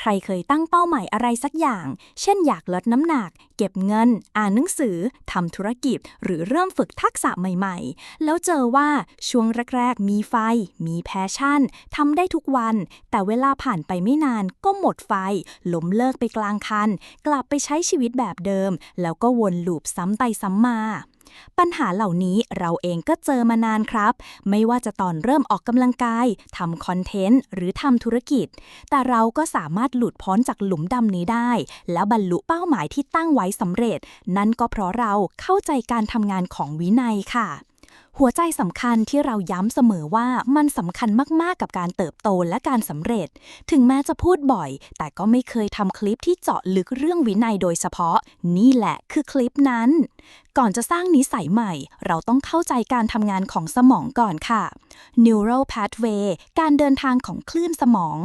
ใครเคยตั้งเป้าหมายอะไรสักอย่าง เช่นอยากลดน้ำหนัก เก็บเงิน อ่านหนังสือทำธุรกิจ หรือเริ่มฝึกทักษะใหม่ๆ แล้วเจอว่าช่วงแรก ๆ มีไฟ มีแพชชั่นทำได้ทุกวัน แต่เวลาผ่านไปไม่นานก็หมดไฟล้มเลิกไปกลางคัน กลับไปใช้ชีวิตแบบเดิม แล้วก็วนลูปซ้ำไปซ้ำมา ปัญหาเหล่านี้เราเองก็เจอมานานครับ ไม่ว่าจะตอนเริ่มออกกำลังกายทำคอนเทนต์หรือทำธุรกิจ แต่เราก็สามารถหลุดพ้นจากหลุมดำนี้ได้ แล้วบรรลุเป้าหมายที่ตั้งไว้สำเร็จ นั่นก็เพราะเราเข้าใจการทำงานของวินัยค่ะ หัวใจสำคัญที่เราย้ำเสมอว่ามันสำคัญมาก ๆ กับการเติบโตและการสำเร็จ ถึงแม้จะพูดบ่อย แต่ก็ไม่เคยทำคลิปที่เจาะลึกเรื่องวินัยโดยเฉพาะ นี่แหละคือคลิปนั้น ก่อนจะสร้างนิสัยใหม่ เราต้องเข้าใจการทำงานของสมองก่อนค่ะ neural pathway การเดินทางของคลื่นสมอง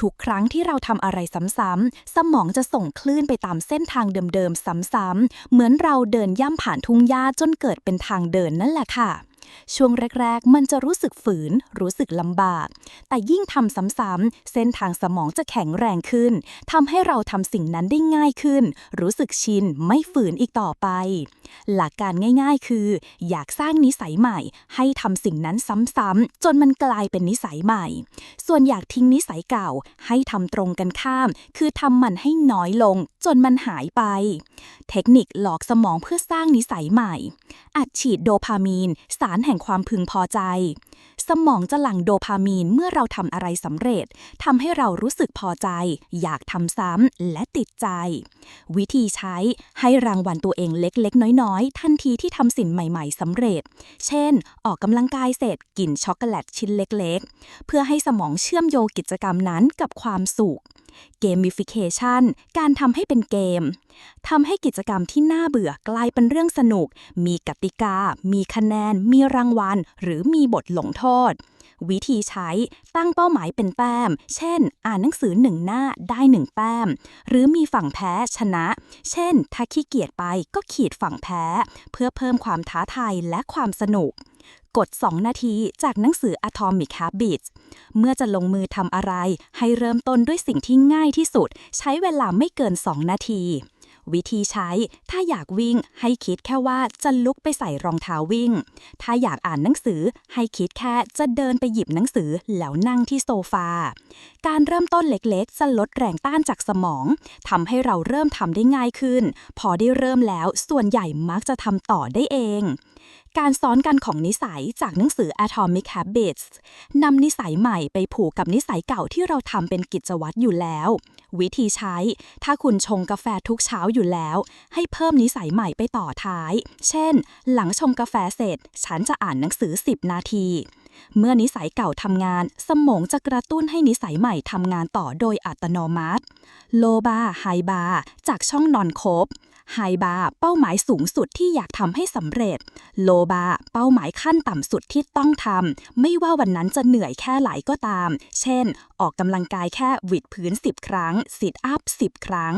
ทุกครั้งที่เราทำอะไรซ้ำๆ สมองจะส่งคลื่นไปตามเส้นทางเดิมๆ ซ้ำๆ เหมือนเราเดินย่ำผ่านทุ่งหญ้าจนเกิดเป็นทางเดินนั่นแหละค่ะ ช่วงแรก ๆ มันจะรู้สึกฝืน รู้สึกลำบาก แต่ยิ่งทำซ้ำๆเส้นทางสมองจะแข็งแรงขึ้นทำให้เราทำสิ่งนั้นได้ง่ายขึ้น รู้สึกชินไม่ฝืนอีกต่อไป หลักการง่าย ๆ คือ อยากสร้างนิสัยใหม่ ให้ทำสิ่งนั้นซ้ำๆจนมันกลายเป็นนิสัยใหม่ ส่วนอยากทิ้งนิสัยเก่า ให้ทำตรงกันข้าม คือทำมันให้น้อยลง จนมันหายไป เทคนิคหลอกสมองเพื่อสร้างนิสัยใหม่ อัดฉีดโดพามีนสารแห่งความพึงพอใจ สมองจะหลั่งโดพามีนเมื่อเราทำอะไรสำเร็จทำให้เรารู้สึกพอใจ อยากทำซ้ำและติดใจ วิธีใช้ให้รางวัลตัวเองเล็กๆ น้อยๆ ทันทีที่ทำสิ่งใหม่ๆสำเร็จ เช่น ออกกำลังกายเสร็จกินช็อกโกแลตชิ้นเล็กๆ เพื่อให้สมองเชื่อมโยงกิจกรรมนั้นกับความสุข Gamification การทำให้เป็นเกมทำให้กิจกรรมที่น่าเบื่อกลายเป็นเรื่องสนุก มีกติกา มีคะแนน มีรางวัล หรือมีบทลงโทษ วิธีใช้ตั้งเป้าหมายเป็นแต้ม เช่น อ่านหนังสือหนึ่งหน้าได้หนึ่งแต้ม หรือมีฝั่งแพ้ชนะ เช่น ถ้าขี้เกียจไปก็ขีดฝั่งแพ้ เพื่อเพิ่มความท้าทายและความสนุกกด 2 นาทีจากหนังสือ Atomic Habits เมื่อจะลงมือทำอะไร ให้เริ่มต้นด้วยสิ่งที่ง่ายที่สุด ใช้เวลาไม่เกิน 2 นาที วิธีใช้ ถ้าอยากวิ่งให้คิดแค่ว่าจะลุกไปใส่รองเท้าวิ่ง ถ้าอยากอ่านหนังสือให้คิดแค่จะเดินไปหยิบหนังสือแล้วนั่งที่โซฟา การเริ่มต้นเล็กๆ จะลดแรงต้านจากสมองทำให้เราเริ่มทำได้ง่ายขึ้น พอได้เริ่มแล้วส่วนใหญ่มักจะทำต่อได้เองการซ้อนกันของนิสัยจากหนังสือ Atomic Habits นำนิสัยใหม่ไปผูกกับนิสัยเก่าที่เราทำเป็นกิจวัตรอยู่แล้ว วิธีใช้ ถ้าคุณชงกาแฟทุกเช้าอยู่แล้ว ให้เพิ่มนิสัยใหม่ไปต่อท้าย เช่น หลังชงกาแฟเสร็จ ฉันจะอ่านหนังสือ 10 นาที เมื่อนิสัยเก่าทำงาน สมองจะกระตุ้นให้นิสัยใหม่ทำงานต่อโดยอัตโนมัติ โลบาไฮบาจากช่องนอนครบไฮบาเป้าหมายสูงสุดที่อยากทำให้สำเร็จ โลบาเป้าหมายขั้นต่ำสุดที่ต้องทำไม่ว่าวันนั้นจะเหนื่อยแค่ไหนก็ตาม เช่น ออกกำลังกายแค่วิดพื้น 10 ครั้งสิทอัพ 10 ครั้ง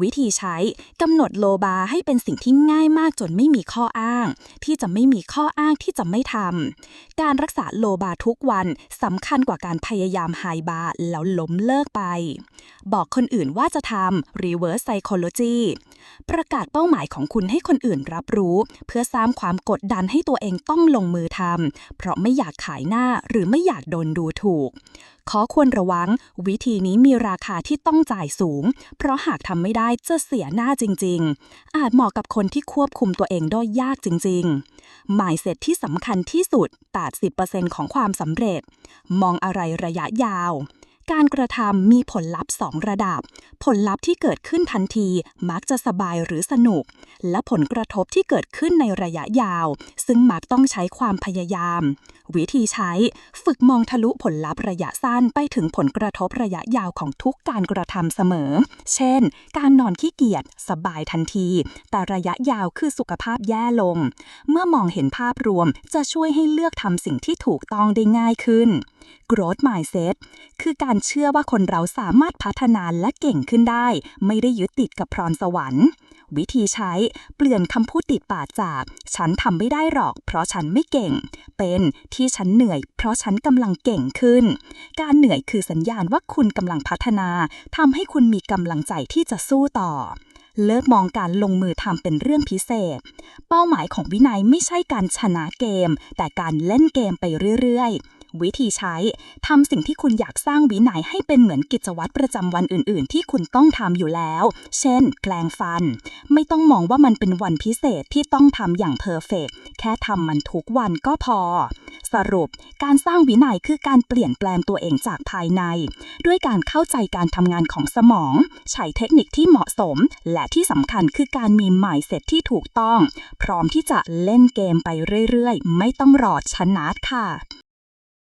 วิธีใช้กำหนดโลบาให้เป็นสิ่งที่ง่ายมากจนไม่มีข้ออ้าง ที่จะไม่มีข้ออ้างที่จะไม่ทำการรักษาโลบาทุกวันสำคัญกว่าการพยายามไฮบาแล้วล้มเลิกไป บอกคนอื่นว่าจะทำ reverse psychology ประกาศเป้าหมายของคุณให้คนอื่นรับรู้ เพื่อสร้างความกดดันให้ตัวเองต้องลงมือทำเพราะไม่อยากขายหน้าหรือไม่อยากโดนดูถูก ขอควรระวัง วิธีนี้มีราคาที่ต้องจ่ายสูง เพราะหากทำไม่ได้จะเสียหน้าจริง ๆ อาจเหมาะกับคนที่ควบคุมตัวเองได้ยากจริง ๆ หมายเสร็จที่สำคัญที่สุด80%ของความสำเร็จ มองอะไรระยะยาว การกระทำมีผลลัพธ์2ระดับ ผลลัพธ์ที่เกิดขึ้นทันทีมักจะสบายหรือสนุก และผลกระทบที่เกิดขึ้นในระยะยาว ซึ่งมักต้องใช้ความพยายาม วิธีใช้ฝึกมองทะลุผลลัพธ์ระยะสั้นไปถึงผลกระทบระยะยาวของทุกการกระทำเสมอ เช่น การนอนขี้เกียจสบายทันที แต่ระยะยาวคือสุขภาพแย่ลง เมื่อมองเห็นภาพรวมจะช่วยให้เลือกทำสิ่งที่ถูกต้องได้ง่ายขึ้น growth mindset คือการเชื่อว่าคนเราสามารถพัฒนาและเก่งขึ้นได้ ไม่ได้ยึดติดกับพรสวรรค์ วิธีใช้เปลี่ยนคำพูดติดปากจาก ฉันทำไม่ได้หรอก เพราะฉันไม่เก่ง เป็นที่ฉันเหนื่อย เพราะฉันกำลังเก่งขึ้น การเหนื่อยคือสัญญาณว่าคุณกำลังพัฒนาทำให้คุณมีกำลังใจที่จะสู้ต่อเลิกมองการลงมือทำเป็นเรื่องพิเศษ เป้าหมายของวินัยไม่ใช่การชนะเกม แต่การเล่นเกมไปเรื่อยๆ วิธีใช้ทำสิ่งที่คุณอยากสร้างวินัยให้เป็นเหมือนกิจวัตรประจำวันอื่น ๆ ที่คุณต้องทำอยู่แล้ว เช่น แปลงฟัน ไม่ต้องมองว่ามันเป็นวันพิเศษที่ต้องทำอย่างเพอร์เฟกแค่ทำมันทุกวันก็พอ สรุป การสร้างวินัยคือการเปลี่ยนแปลงตัวเองจากภายใน ด้วยการเข้าใจการทำงานของสมอง ใช้เทคนิคที่เหมาะสม และที่สำคัญคือการมี mindset ที่ถูกต้อง พร้อมที่จะเล่นเกมไปเรื่อย ๆ ไม่ต้องรอชนะค่ะ